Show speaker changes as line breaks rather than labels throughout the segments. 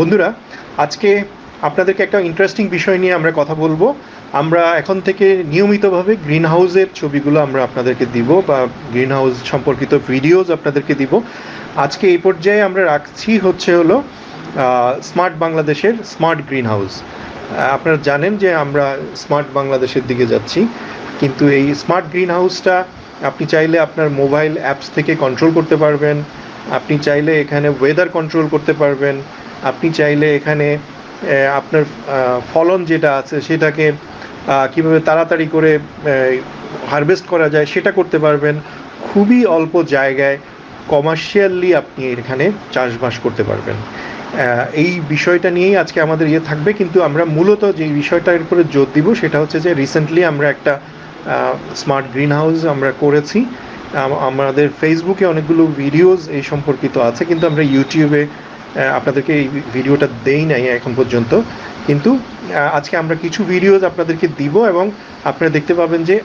বন্ধুরা, আজকে আপনাদেরকে একটা ইন্টারেস্টিং বিষয় নিয়ে আমরা কথা বলব। আমরা এখন থেকে নিয়মিতভাবে গ্রিন হাউসের ছবিগুলো আমরা আপনাদেরকে দিব বা গ্রিন হাউস সম্পর্কিত ভিডিওজ আপনাদেরকে দিব। আজকে এই পর্যায়ে আমরা রাখছি হচ্ছে হলো স্মার্ট বাংলাদেশের স্মার্ট গ্রিন হাউস আপনারা জানেন যে আমরা স্মার্ট বাংলাদেশের দিকে যাচ্ছি, কিন্তু এই স্মার্ট গ্রিন হাউসটা আপনি চাইলে আপনার মোবাইল অ্যাপস থেকে কন্ট্রোল করতে পারবেন। আপনি চাইলে এখানে ওয়েদার কন্ট্রোল করতে পারবেন। আপনি চাইলে এখানে আপনার ফলন যেটা আছে সেটাকে কীভাবে তাড়াতাড়ি করে হারভেস্ট করা যায় সেটা করতে পারবেন। খুবই অল্প জায়গায় কমার্শিয়ালি আপনি এখানে চাষবাস করতে পারবেন। এই বিষয়টা নিয়েই আজকে আমাদের ইয়ে থাকবে, কিন্তু আমরা মূলত যে বিষয়টার উপরে জোর দিব সেটা হচ্ছে যে রিসেন্টলি আমরা একটা স্মার্ট গ্রিন হাউস আমরা করেছি। আমাদের ফেসবুকে অনেকগুলো ভিডিওস এই সম্পর্কিত আছে, কিন্তু আমরা ইউটিউবে আপনাদেরকে এই ভিডিওটা দেই নাই এখন পর্যন্ত। কিন্তু আজকে আমরা কিছু ভিডিওস আপনাদেরকে দিব এবং আপনারা দেখতে পাবেন যে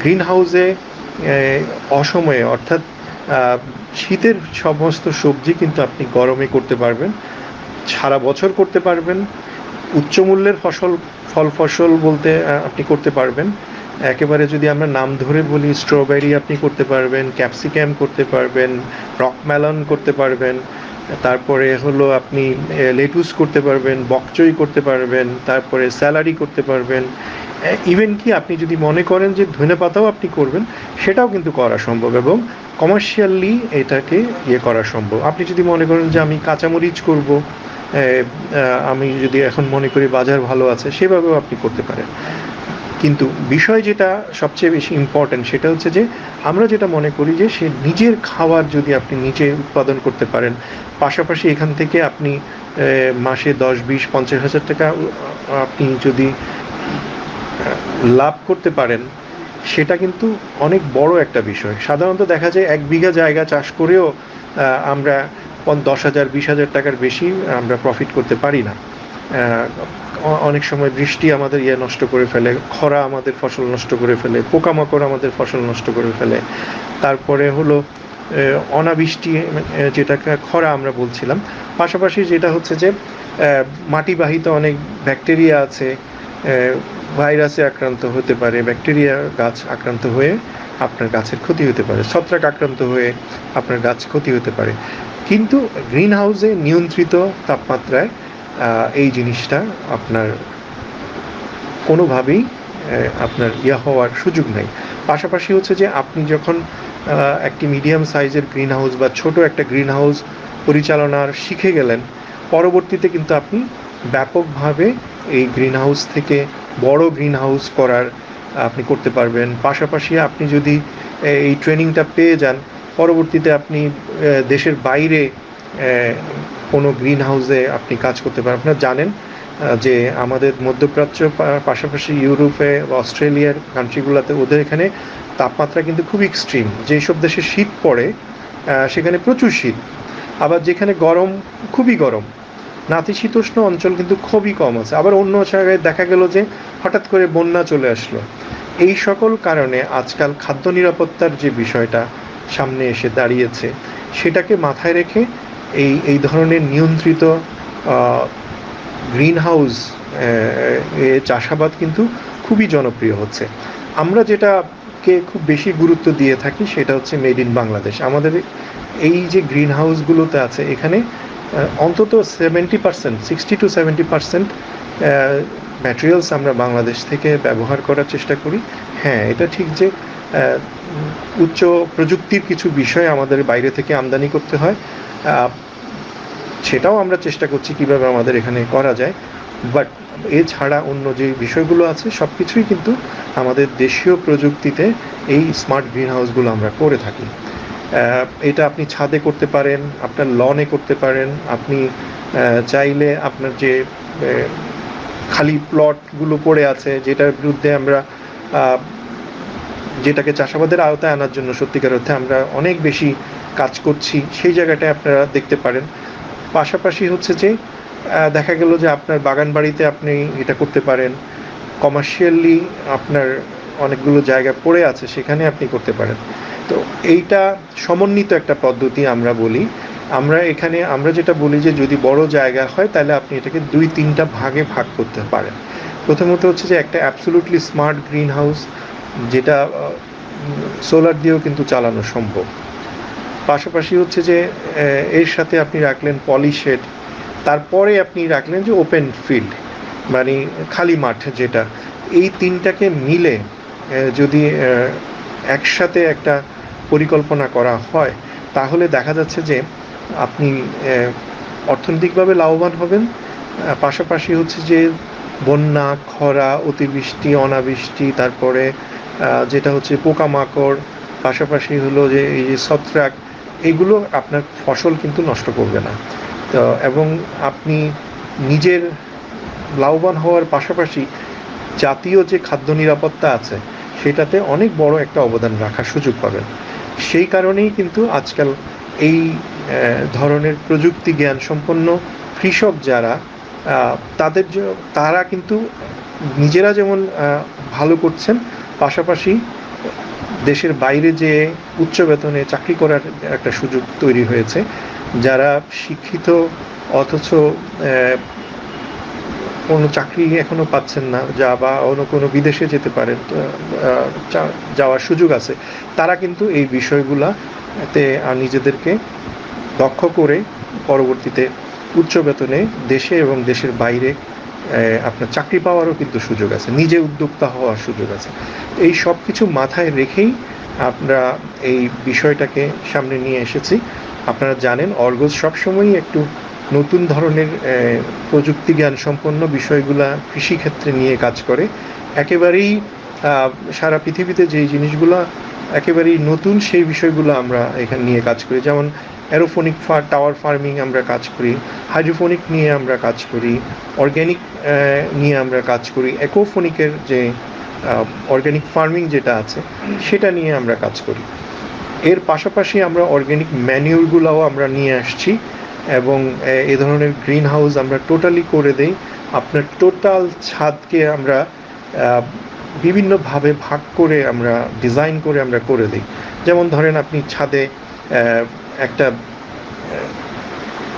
গ্রিন হাউসে অসময়ে, অর্থাৎ শীতের সমস্ত সবজি কিন্তু আপনি গরমে করতে পারবেন, সারা বছর করতে পারবেন উচ্চ মূল্যের ফসল, ফল ফসল বলতে আপনি করতে পারবেন। একেবারে যদি আমরা নাম ধরে বলি স্ট্রবেরি আপনি করতে পারবেন ক্যাপসিকাম করতে পারবেন রকমেলন করতে পারবেন তারপরে হলো আপনি লেটুস করতে পারবেন বকচই করতে পারবেন, তারপরে স্যালারি করতে পারবেন। ইভেন কি আপনি যদি মনে করেন যে ধনে পাতাও আপনি করবেন, সেটাও কিন্তু করা সম্ভব এবং কমার্শিয়ালি এটাকে ইয়ে করা সম্ভব। আপনি যদি মনে করেন যে আমি কাঁচামরিচ করব আমি যদি এখন মনে করি বাজার ভালো আছে, সেভাবেও আপনি করতে পারেন। কিন্তু বিষয় যেটা সবচেয়ে বেশি ইম্পর্ট্যান্ট সেটা হচ্ছে যে আমরা যেটা মনে করি যে সে নিজের খাবার যদি আপনি নিজে উৎপাদন করতে পারেন, পাশাপাশি এখান থেকে আপনি মাসে দশ, বিশ, পঞ্চাশ হাজার টাকা আপনি যদি লাভ করতে পারেন, সেটা কিন্তু অনেক বড় একটা বিষয়। সাধারণত দেখা যায় এক বিঘা জায়গা চাষ করেও আমরা দশ হাজার, বিশ হাজার টাকার বেশি আমরা প্রফিট করতে পারি না। অনেক সময় বৃষ্টি আমাদের ইয়ে নষ্ট করে ফেলে, খরা আমাদের ফসল নষ্ট করে ফেলে, পোকামাকড় আমাদের ফসল নষ্ট করে ফেলে। তারপরে হলো অনাবৃষ্টি যেটাকে খরা আমরা বলছিলাম। পাশাপাশি যেটা হচ্ছে যে মাটিবাহিত অনেক ব্যাকটেরিয়া আছে ভাইরাসে আক্রান্ত হতে পারে, ব্যাকটেরিয়া গাছ আক্রান্ত হয়ে আপনার গাছের ক্ষতি হতে পারে, ছত্রাক আক্রান্ত হয়ে আপনার গাছ ক্ষতি হতে পারে। কিন্তু গ্রিন হাউসে নিয়ন্ত্রিত তাপমাত্রায় এই জিনিসটা আপনার কোনোভাবেই আপনার ইয়া হওয়ার সুযোগ নেই। পাশাপাশি হচ্ছে যে আপনি যখন একটি মিডিয়াম সাইজের গ্রিন হাউস বা ছোট একটা গ্রিন হাউস পরিচালনার শিখে গেলেন, পরবর্তীতে কিন্তু আপনি ব্যাপকভাবে এই গ্রিন হাউস থেকে বড় গ্রিন হাউস করার, আপনি করতে পারবেন। পাশাপাশি আপনি যদি এই ট্রেনিংটা পেয়ে যান, পরবর্তীতে আপনি দেশের বাইরে কোনো গ্রিন হাউসে আপনি কাজ করতে পারেন। আপনারা জানেন যে আমাদের মধ্যপ্রাচ্য পাশাপাশি ইউরোপে বা অস্ট্রেলিয়ার কান্ট্রিগুলোতে ওদের এখানে তাপমাত্রা কিন্তু খুব এক্সট্রিম যেসব দেশে শীত পড়ে সেখানে প্রচুর শীত। আবার যেখানে গরম, খুবই গরম। নাতিশীতোষ্ণ অঞ্চল কিন্তু খুবই কম আছে। আবার অন্য জায়গায় দেখা গেল যে হঠাৎ করে বন্যা চলে আসলো। এই সকল কারণে আজকাল খাদ্য নিরাপত্তার যে বিষয়টা সামনে এসে দাঁড়িয়েছে, সেটাকে মাথায় রেখে এই এই ধরনের নিয়ন্ত্রিত গ্রিন হাউস চাষাবাদ কিন্তু খুবই জনপ্রিয় হচ্ছে। আমরা যেটাকে খুব বেশি গুরুত্ব দিয়ে থাকি সেটা হচ্ছে মেড ইন বাংলাদেশ। আমাদের এই যে গ্রিন হাউসগুলোতে আছে, এখানে অন্তত seventy percent, sixty two seventy percent materials আমরা বাংলাদেশ থেকে ব্যবহার করার চেষ্টা করি। হ্যাঁ এটা ঠিক যে উচ্চ প্রযুক্তির কিছু বিষয় আমাদের বাইরে থেকে আমদানি করতে হয়। সেটাও আমরা চেষ্টা করছি কীভাবে আমাদের এখানে করা যায়। বাট এছাড়া অন্য যে বিষয়গুলো আছে সব কিছুই কিন্তু আমাদের দেশীয় প্রযুক্তিতে এই স্মার্ট গ্রিন হাউসগুলো আমরা করে থাকি। এটা আপনি ছাদে করতে পারেন, আপনার লনে করতে পারেন, আপনি চাইলে আপনার যে খালি প্লটগুলো পড়ে আছে, যেটার বিরুদ্ধে আমরা যেটাকে চাষাবাদের আওতায় আনার জন্য সত্যিকার অর্থে আমরা অনেক বেশি কাজ করছি, সেই জায়গাটায় আপনারা দেখতে পারেন। পাশাপাশি হচ্ছে যে দেখা গেল যে আপনার বাগান বাড়িতে আপনি এটা করতে পারেন। কমার্শিয়ালি আপনার অনেকগুলো জায়গা পড়ে আছে, সেখানে আপনি করতে পারেন। তো এইটা সমন্বিত একটা পদ্ধতি আমরা বলি। আমরা এখানে, আমরা যেটা বলি যে, যদি বড় জায়গা হয়, তাহলে আপনি এটাকে দুই, তিনটা ভাগে ভাগ করতে পারেন। প্রথমত হচ্ছে যে, একটা অ্যাবসোলুটলি স্মার্ট গ্রিন হাউস যেটা সোলার দিয়েও কিন্তু চালানো সম্ভব। পাশাপাশি হচ্ছে যে এর সাথে আপনি রাখলেন পলিশেড, তারপরে আপনি রাখলেন যে ওপেন ফিল্ড মানে খালি মাঠ যেটা। এই তিনটাকে মিলে যদি একসাথে একটা পরিকল্পনা করা হয়, তাহলে দেখা যাচ্ছে যে আপনি অর্থনৈতিকভাবে লাভবান হবেন পাশাপাশি হচ্ছে যে বন্যা, খরা, অতিবৃষ্টি, অনাবৃষ্টি, তারপরে যেটা হচ্ছে পোকামাকড়, পাশাপাশি হলো যে এই যে ছত্রাক এগুলো আপনার ফসল কিন্তু নষ্ট করবে না। তো, এবং আপনি নিজের লাভবান হওয়ার পাশাপাশি জাতীয় যে খাদ্য নিরাপত্তা আছে, সেটাতে অনেক বড় একটা অবদান রাখার সুযোগ পাবেন। সেই কারণেই কিন্তু আজকাল এই ধরনের প্রযুক্তি জ্ঞান সম্পন্ন কৃষক যারা তাদের তারা কিন্তু নিজেরা যেমন ভালো করছেন, পাশাপাশি দেশের বাইরে যে উচ্চ বেতনে চাকরি করার একটা সুযোগ তৈরি হয়েছে, যারা শিক্ষিত অথচ কোনো চাকরি এখনও পাচ্ছেন না, যা বা অন্য কোনো বিদেশে যেতে পারেন যাওয়ার সুযোগ আছে, তারা কিন্তু এই বিষয়গুলাতে নিজেদেরকে দক্ষ করে পরবর্তীতে উচ্চ বেতনে দেশে এবং দেশের বাইরে আপনার চাকরি পাওয়ারও কিন্তু সুযোগ আছে, নিজে উদ্যোক্তা হওয়ার সুযোগ আছে। এই সব কিছু মাথায় রেখেই আমরা এই বিষয়টাকে সামনে নিয়ে এসেছি। আপনারা জানেন অর্গজ সবসময়ই একটু নতুন ধরনের প্রযুক্তি জ্ঞান সম্পন্ন বিষয়গুলা কৃষিক্ষেত্রে নিয়ে কাজ করে। একেবারেই সারা পৃথিবীতে যেই জিনিসগুলো একেবারেই নতুন সেই বিষয়গুলো আমরা এখানে নিয়ে কাজ করি। যেমন অ্যারোফোনিক ফার টাওয়ার ফার্মিং আমরা কাজ করি হাইড্রোফোনিক নিয়ে আমরা কাজ করি অর্গ্যানিক নিয়ে আমরা কাজ করি একোফোনিকের যে অর্গ্যানিক ফার্মিং যেটা আছে, সেটা নিয়ে আমরা কাজ করি। এর পাশাপাশি আমরা অর্গ্যানিক ম্যানিউরগুলোও আমরা নিয়ে আসছি এবং, এ ধরনের গ্রিন হাউস আমরা টোটালি করে দেই। আপনার টোটাল ছাদকে আমরা বিভিন্নভাবে ভাগ করে আমরা ডিজাইন করে আমরা করে দিই। যেমন ধরেন আপনি ছাদে একটা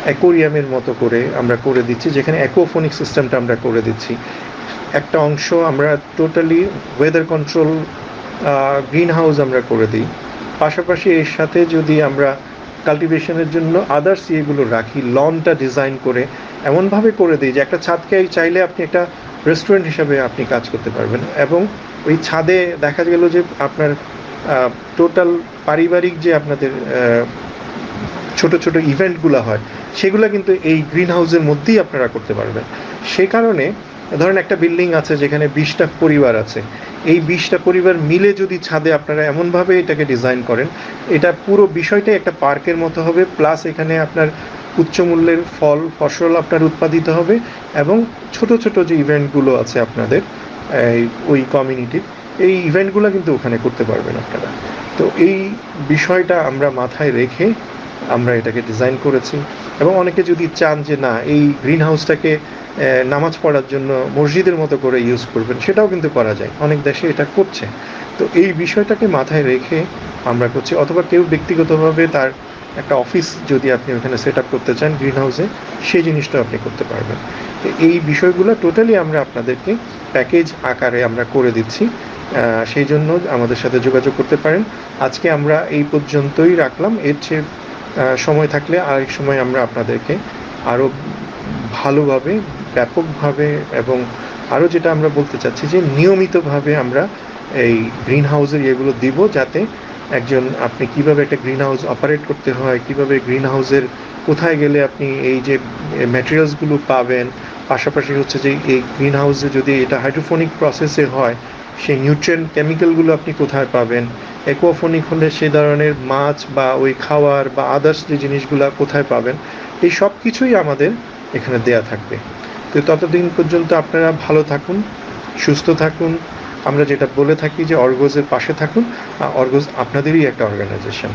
অ্যাকোরিয়ামের মতো করে আমরা করে দিচ্ছি, যেখানে অ্যাকোফোনিক সিস্টেমটা আমরা করে দিচ্ছি। একটা অংশ আমরা totally weather control greenhouse আমরা করে দিই। পাশাপাশি এর সাথে যদি আমরা কাল্টিভেশনের জন্য আদার্স ইয়েগুলো রাখি, লনটা ডিজাইন করে, এমনভাবে করে দিই যে একটা ছাদকে চাইলে আপনি একটা রেস্টুরেন্ট হিসাবে আপনি কাজ করতে পারবেন। এবং ওই ছাদে দেখা গেল যে আপনার টোটাল পারিবারিক যে আপনাদের ছোট ছোট ইভেন্টগুলো হয়, সেগুলো কিন্তু এই গ্রিন হাউসের মধ্যেই আপনারা করতে পারবেন। সে কারণে, ধরেন একটা বিল্ডিং আছে যেখানে বিশটা পরিবার আছে। এই বিশটা পরিবার মিলে যদি ছাদে আপনারা এমনভাবে এটাকে ডিজাইন করেন, এটা পুরো বিষয়টাই একটা পার্কের মতো হবে, প্লাস এখানে আপনার উচ্চ মূল্যের ফল, ফসল আপনার উৎপাদিত হবে, এবং ছোট ছোট যে ইভেন্টগুলো আছে আপনাদের ওই কমিউনিটির, এই ইভেন্টগুলো কিন্তু ওখানে করতে পারবেন আপনারা। তো এই বিষয়টা আমরা মাথায় রেখে আমরা এটাকে ডিজাইন করেছি। এবং অনেকে যদি চান যে না, এই গ্রিন হাউসটাকে নামাজ পড়ার জন্য মসজিদের মতো করে ইউজ করবেন, সেটাও কিন্তু করা যায়। অনেক দেশে এটা করছে। তো এই বিষয়টাকে মাথায় রেখে আমরা করছি। অথবা কেউ ব্যক্তিগতভাবে তার একটা অফিস যদি আপনি ওখানে সেট আপ করতে চান গ্রিন হাউসে সেই জিনিসটা আপনি করতে পারবেন। তো এই বিষয়গুলো টোটালি আমরা আপনাদেরকে প্যাকেজ আকারে আমরা করে দিচ্ছি। সেই জন্য আমাদের সাথে যোগাযোগ করতে পারেন। আজকে আমরা এই পর্যন্তই রাখলাম। এর চেয়ে সময় থাকলে আরেক সময় আমরা আপনাদেরকে আরও ভালোভাবে, ব্যাপকভাবে এবং আরও যেটা আমরা বলতে চাচ্ছি যে নিয়মিতভাবে আমরা এই গ্রিন হাউসের ইয়েগুলো দিব যাতে একজন আপনি কীভাবে একটা গ্রিন হাউস অপারেট করতে হয়, কীভাবে গ্রিন হাউসের কোথায় গেলে আপনি এই যে ম্যাটেরিয়ালসগুলো পাবেন, পাশাপাশি হচ্ছে যে এই গ্রিন হাউসে যদি এটা হাইড্রোফোনিক প্রসেসে হয় সেই নিউট্রিয়েন্ট কেমিক্যালগুলো আপনি কোথায় পাবেন? অ্যাকোয়াফোনিক হলে সে ধরনের মাছ বা ওই খাওয়ার বা আদার্স যে জিনিসগুলো কোথায় পাবেন, এই সব কিছুই আমাদের এখানে দেয়া থাকবে। তো ততদিন পর্যন্ত আপনারা ভালো থাকুন, সুস্থ থাকুন। আমরা যেটা বলে থাকি যে অর্গজের পাশে থাকুন অর্গজ আপনাদেরই একটা অর্গানাইজেশন